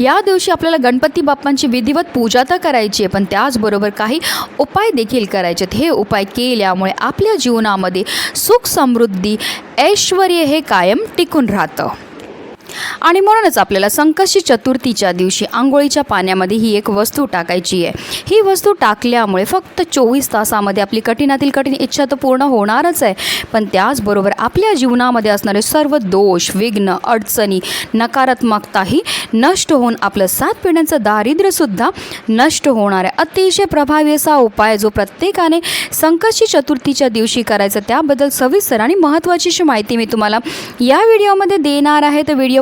या दिवशी आपल्याला गणपती बाप्पांची विधिवत पूजा तर करायची आहे पण त्याचबरोबर काही उपाय देखील करायचे आहेत. हे उपाय केल्यामुळे आपल्या जीवनामध्ये सुख समृद्धी ऐश्वर हे कायम टिकून राहतं. आणि म्हणूनच आपल्याला संकष्टी चतुर्थीच्या दिवशी आंघोळीच्या पाण्यामध्ये ही एक वस्तू टाकायची आहे. ही वस्तू टाकल्यामुळे फक्त चोवीस तासामध्ये आपली कठीणातील कठीण इच्छा तर पूर्ण होणारच आहे. पण त्याचबरोबर आपल्या जीवनामध्ये असणारे सर्व दोष विघ्न अडचणी नकारात्मकताही नष्ट होऊन आपलं सात पिढ्यांचं दारिद्र्यसुद्धा नष्ट होणार आहे. अतिशय प्रभावी असा उपाय जो प्रत्येकाने संकष्टी चतुर्थीच्या दिवशी करायचा त्याबद्दल सविस्तर आणि महत्त्वाची अशी माहिती मी तुम्हाला या व्हिडिओमध्ये देणार आहे. तर व्हिडिओ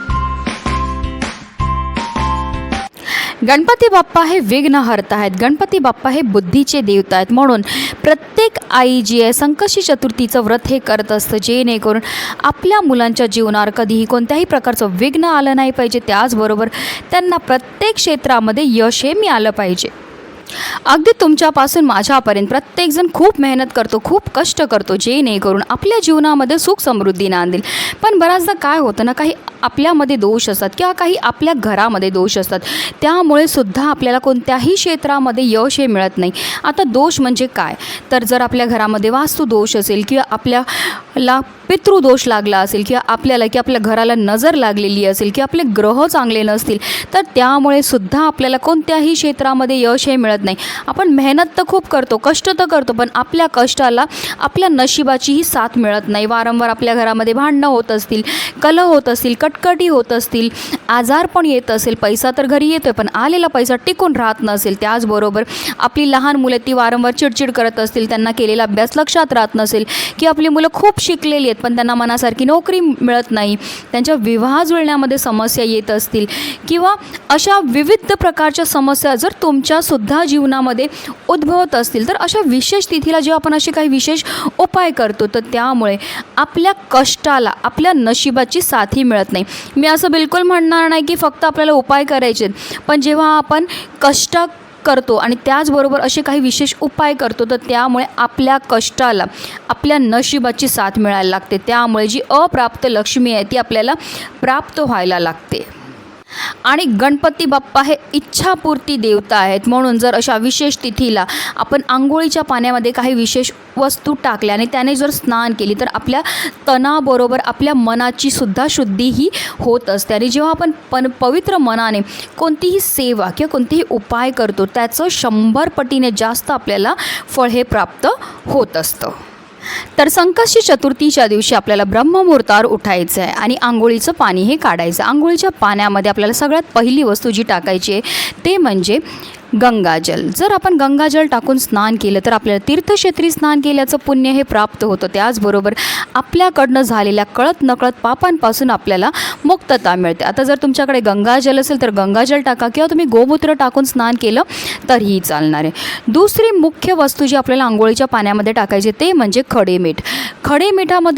गणपती बाप्पा हे विघ्न हरत आहेत. गणपती बाप्पा हे बुद्धीचे देवता आहेत. म्हणून प्रत्येक आई जी आहे संकष्टी चतुर्थीचं व्रत हे करत असतं. जेणेकरून आपल्या मुलांच्या जीवनावर कधीही कोणत्याही प्रकारचं विघ्न आलं नाही पाहिजे. त्याचबरोबर त्यांना प्रत्येक क्षेत्रामध्ये यश हे मिळालं पाहिजे. अगदी तुमच्यापासून माझ्यापर्यंत प्रत्येकजण खूप मेहनत करतो खूप कष्ट करतो. जेणेकरून आपल्या जीवनामध्ये सुख समृद्धी नांदेल. पण बऱ्याचदा काय होतं ना काही आपल्यामध्ये दोष असतात किंवा काही आपल्या घरामध्ये दोष असतात. त्यामुळे सुद्धा आपल्याला कोणत्याही क्षेत्रामध्ये यश हे मिळत नाही. आता दोष म्हणजे काय? तर जर आपल्या घरामध्ये वास्तू दोष असेल किंवा आपल्याला पितृदोष लागला असेल किंवा आपल्याला की आपल्या घराला नजर लागलेली असेल किंवा आपले ग्रह चांगले नसतील तर त्यामुळे सुद्धा आपल्याला कोणत्याही क्षेत्रामध्ये यश हे मिळत नाही. आपण मेहनत तर खूप करतो कष्ट तर करतो पण आपल्या कष्टाला आपल्या नशिबाचीही साथ मिळत नाही. वारंवार आपल्या घरामध्ये भांडणं होत असतील कलह होत असतील कट कटकटी होत असतील आजार पण येत असेल पैसा तर घरी येतोय पण आलेला पैसा टिकून राहत नसेल त्याचबरोबर आपली लहान मुलं ती वारंवार चिडचिड करत असतील त्यांना केलेला अभ्यास लक्षात राहत नसेल की आपली मुलं खूप शिकलेली आहेत पण त्यांना मनासारखी नोकरी मिळत नाही त्यांच्या विवाह जुळण्यामध्ये समस्या येत असतील किंवा अशा विविध प्रकारच्या समस्या जर तुमच्यासुद्धा जीवनामध्ये उद्भवत असतील तर अशा विशेष तिथीला जेव्हा आपण असे काही विशेष उपाय करतो तर त्यामुळे आपल्या कष्टाला आपल्या नशिबाची साथी मिळत नाही. मी असं बिलकुल म्हणणार नाही की फक्त आपल्याला उपाय करायचे पण जेव्हा आपण कष्ट करतो आणि त्याचबरोबर असे काही विशेष उपाय करतो तर त्यामुळे आपल्या कष्टाला आपल्या नशिबाची साथ मिळायला लागते. त्यामुळे जी अप्राप्त लक्ष्मी आहे ती आपल्याला प्राप्त व्हायला लागते. आणि गणपती बाप्पा हे इच्छापूर्ती देवता आहेत. म्हणून जर अशा विशेष तिथीला आपण आंघोळीच्या पाण्यामध्ये काही विशेष वस्तू टाकल्या आणि त्याने जर स्नान केली तर आपल्या तणाबरोबर आपल्या मनाची सुद्धा शुद्धी ही होत असते. आणि जेव्हा आपण पण पवित्र मनाने कोणतीही सेवा किंवा कोणतेही उपाय करतो त्याचं शंभर पटीने जास्त आपल्याला फळ हे प्राप्त होत असतं. तर संकष्टी चतुर्थीच्या दिवशी आपल्याला ब्रह्ममुहूर्तावर उठायचं आहे आणि आंघोळीचं पाणी हे काढायचं. आंघोळीच्या पाण्यामध्ये आपल्याला सगळ्यात पहिली वस्तू जी टाकायची आहे ते म्हणजे गंगाजल. जर आपण गंगाजल टाकून स्नान केलं तर आपल्याला तीर्थक्षेत्री स्नान केल्याचं पुण्य हे प्राप्त होतं. त्याचबरोबर आपल्याकडनं झालेल्या कळत नकळत पापांपासून आपल्याला मुक्तता मिळते. आता जर तुमच्याकडे गंगाजल असेल तर गंगाजल टाका किंवा तुम्ही गोमूत्र टाकून स्नान केलं तरीही चालणार आहे. दुसरी मुख्य वस्तू जी आपल्याला आंघोळीच्या पाण्यामध्ये टाकायची ते म्हणजे खडे मीठ. खडे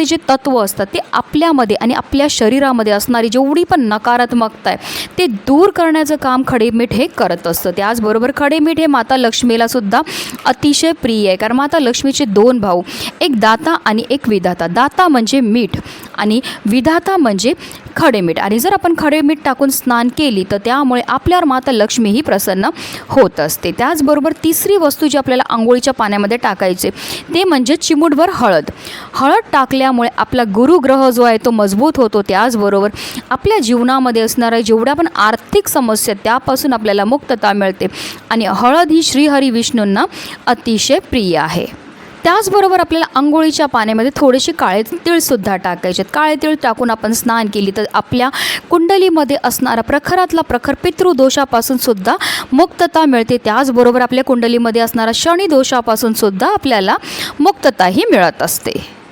जे तत्त्व असतात ते आपल्यामध्ये आणि आपल्या शरीरामध्ये असणारी जेवढी पण नकारात्मकता आहे ते दूर करण्याचं काम खडे मीठ हे करत असतं. त्याचबरोबर खडे मीठ हे माता लक्ष्मीला सुद्धा अतिशय प्रिय आहे. कारण माता लक्ष्मीचे दोन भाऊ एक दाता आणि एक विधाता. दाता म्हणजे मीठ. आणि विधाता म्हणजे खडे मीठ. आणि जर आपण खडे मीठ टाकून स्नान केली तर त्यामुळे आपल्यावर माता लक्ष्मी ही प्रसन्न होत असते. त्याचबरोबर तिसरी वस्तू जी आपल्याला आंघोळीच्या पाण्यामध्ये टाकायचे ते म्हणजे चिमूटभर हळद. हळद टाकल्यामुळे आपला गुरुग्रह जो आहे तो मजबूत होतो. त्याचबरोबर आपल्या जीवनामध्ये असणाऱ्या जेवढ्या पण आर्थिक समस्या त्यापासून आपल्याला मुक्तता मिळते. आणि हळद ही श्रीहरी विष्णूंना अतिशय प्रिय आहे. त्याचबरोबर आपल्याला आंघोळीच्या पाण्यामध्ये थोडेसे काळे तिळसुद्धा टाकायचे आहेत काळे तिळ टाकून आपण स्नान केली तर आपल्या कुंडलीमध्ये असणारा प्रखरातला प्रखर पितृदोषापासून सुद्धा मुक्तता मिळते. त्याचबरोबर आपल्या कुंडलीमध्ये असणारा शनी दोषापासून सुद्धा आपल्याला मुक्तताही मिळत असते.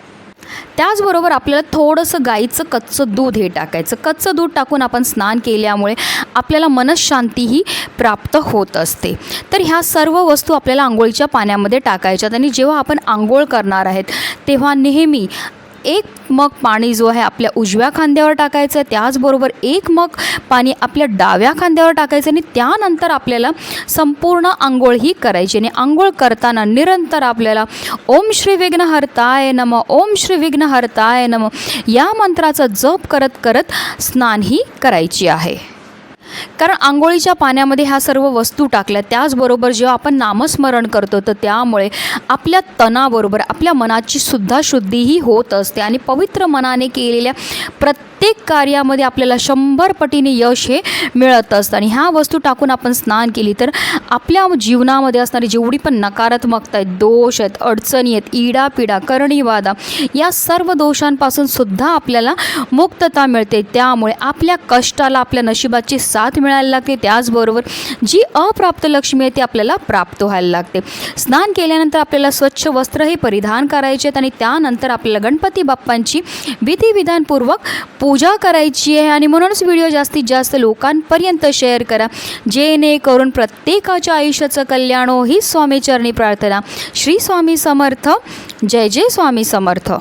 त्याचबरोबर आपल्याला थोडंसं गाईचं कच्चं दूध हे टाकायचं. कच्चं दूध टाकून आपण स्नान केल्यामुळे आपल्याला मनशांतीही प्राप्त होत असते. तर ह्या सर्व वस्तू आपल्याला आंघोळीच्या पाण्यामध्ये टाकायच्यात आणि जेव्हा आपण आंघोळ करणार आहेत तेव्हा नेहमी एक मग पाणी जो आहे आपल्या उजव्या खांद्यावर टाकायचं आहे त्याचबरोबर एक मग पाणी आपल्या डाव्या खांद्यावर टाकायचं आणि त्यानंतर आपल्याला संपूर्ण आंघोळ ही करायची आणि आंघोळ करताना निरंतर आपल्याला ओम श्री विघ्नहर्ताय नम ओम श्री विघ्नहर्ताय नम या मंत्राचा जप करत करत स्नान ही करायची आहे. कारण आंघोळीच्या पाण्यामध्ये ह्या सर्व वस्तू टाकल्या. त्याचबरोबर जेव्हा आपण नामस्मरण करतो तर त्यामुळे आपल्या तणाबरोबर आपल्या मनाची सुद्धा शुद्धीही होत असते. आणि पवित्र मनाने केलेल्या प्रत्येक कार्यामध्ये आपल्याला शंभर पटीने यश हे मिळत असतं. आणि ह्या वस्तू टाकून आपण स्नान केली तर आपल्या जीवनामध्ये असणारी जेवढी पण नकारात्मकता आहेत दोष आहेत अडचणी आहेत इडापिडा करणीवादा या सर्व दोषांपासून सुद्धा आपल्याला मुक्तता मिळते. त्यामुळे आपल्या कष्टाला आपल्या नशिबाची सा साथ मिळायला लागते. त्याचबरोबर जी अप्राप्त लक्ष्मी आहे ती आपल्याला प्राप्त व्हायला लागते. स्नान केल्यानंतर आपल्याला स्वच्छ वस्त्रही परिधान करायचे आहेत आणि त्यानंतर आपल्याला गणपती बाप्पांची विधिविधानपूर्वक पूजा करायची आहे. आणि म्हणूनच व्हिडिओ जास्तीत जास्त लोकांपर्यंत शेअर करा. जेणेकरून प्रत्येकाच्या आयुष्याचं कल्याण हो ही स्वामीचरणी प्रार्थना. श्री स्वामी समर्थ. जय जय स्वामी समर्थ.